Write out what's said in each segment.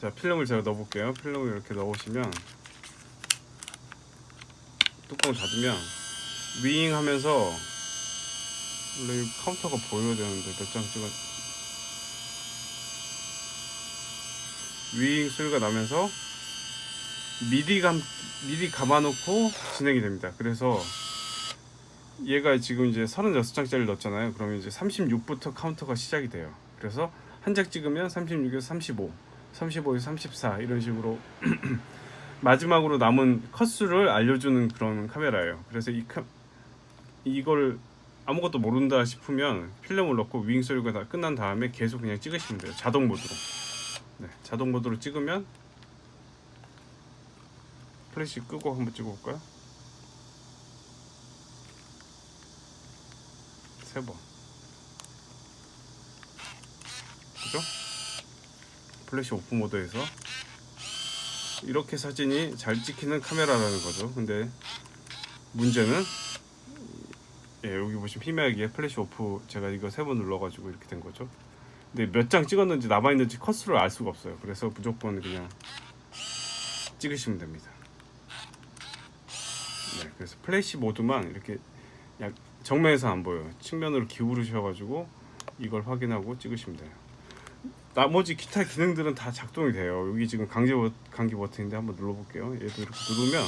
자 필름을 제가 넣어볼게요. 필름을 이렇게 넣으시면 뚜껑 닫으면 윙 하면서 원래 이 카운터가 보여야 되는데 몇 장 찍어 윙 소리가 나면서 미리 감 미리 감아놓고 진행이 됩니다. 그래서 얘가 지금 이제 36장짜리 넣었잖아요. 그러면 이제 36부터 카운터가 시작이 돼요. 그래서 한 장 찍으면 36에서 35, 35에서 34 이런 식으로 마지막으로 남은 컷수를 알려주는 그런 카메라예요. 그래서 이 카, 이걸 아무것도 모른다 싶으면 필름을 넣고 윙 소리가 다 끝난 다음에 계속 그냥 찍으시면 돼요. 자동 모드로. 네, 자동 모드로 찍으면 플래시 끄고 한번 찍어볼까요? 세 번. 그죠? 플래시 오프 모드에서 이렇게 사진이 잘 찍히는 카메라라는 거죠. 근데 문제는 예, 여기 보시면 희미하게 플래시 오프 제가 이거 세 번 눌러가지고 이렇게 된 거죠. 근데 몇 장 찍었는지 남아 있는지 컷수를 알 수가 없어요. 그래서 무조건 그냥 찍으시면 됩니다. 네, 그래서 플래시 모드만 이렇게 약 정면에서 안 보여요. 측면으로 기울으셔가지고 이걸 확인하고 찍으시면 돼요. 나머지 기타 기능들은 다 작동이 돼요. 여기 지금 강제 버, 감기 버튼인데 한번 눌러볼게요. 얘도 이렇게 누르면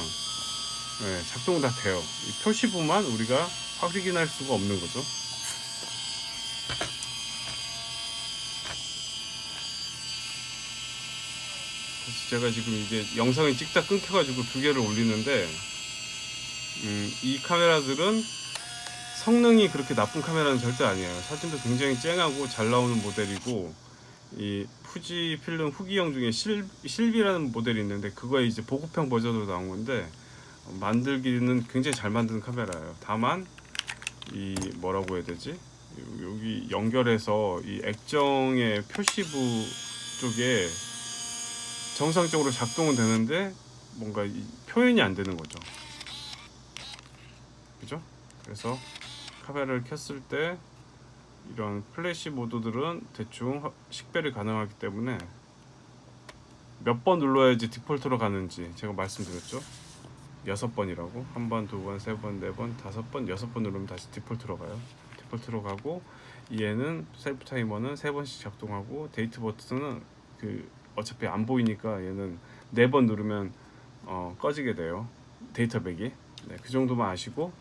네, 작동 다 돼요. 이 표시부만 우리가 확인할 수가 없는 거죠. 그래서 제가 지금 이제 영상이 찍다 끊겨가지고 두 개를 올리는데 음, 이 카메라들은 성능이 그렇게 나쁜 카메라는 절대 아니에요. 사진도 굉장히 쨍하고 잘 나오는 모델이고 이 fuji 필름 후기형 중에 실, 실비라는 모델이 있는데 그거에 이제 보급형 버전으로 나온 건데 어, 만들기는 굉장히 잘 만드는 카메라예요. 다만 이 뭐라고 해야 되지? 요- 여기 연결해서 이 액정의 표시부 쪽에 정상적으로 작동은 되는데 뭔가 이 표현이 안 되는 거죠. 그죠? 그래서 카메라를 켰을 때 이런 플래시 모드들은 대충 허- 식별이 가능하기 때문에 몇 번 눌러야지 디폴트로 가는지 제가 말씀드렸죠. 여섯 번이라고 한 번, 두 번, 세 번, 네 번, 다섯 번, 여섯 번 누르면 다시 디폴트로 가요. 디폴트로 가고 얘는 셀프 타이머는 세 번씩 작동하고 데이트 버튼은 그 어차피 안 보이니까 얘는 네 번 누르면 어, 꺼지게 돼요. 데이터백이. 네, 그 정도만 아시고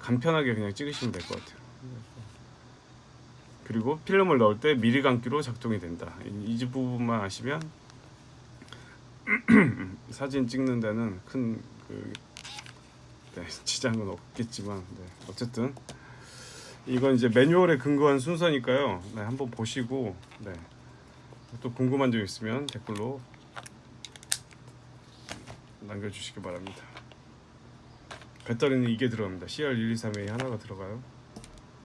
간편하게 그냥 찍으시면 될 것 같아요. 그리고 필름을 넣을 때 미리 감기로 작동이 된다. 이, 이 부분만 아시면 사진 찍는 데는 큰 그 네, 지장은 없겠지만 네, 어쨌든 이건 이제 매뉴얼에 근거한 순서니까요. 네, 한번 보시고 네, 또 궁금한 점 있으면 댓글로 남겨주시기 바랍니다. 배터리는 이게 들어갑니다. CR123A 하나가 들어가요.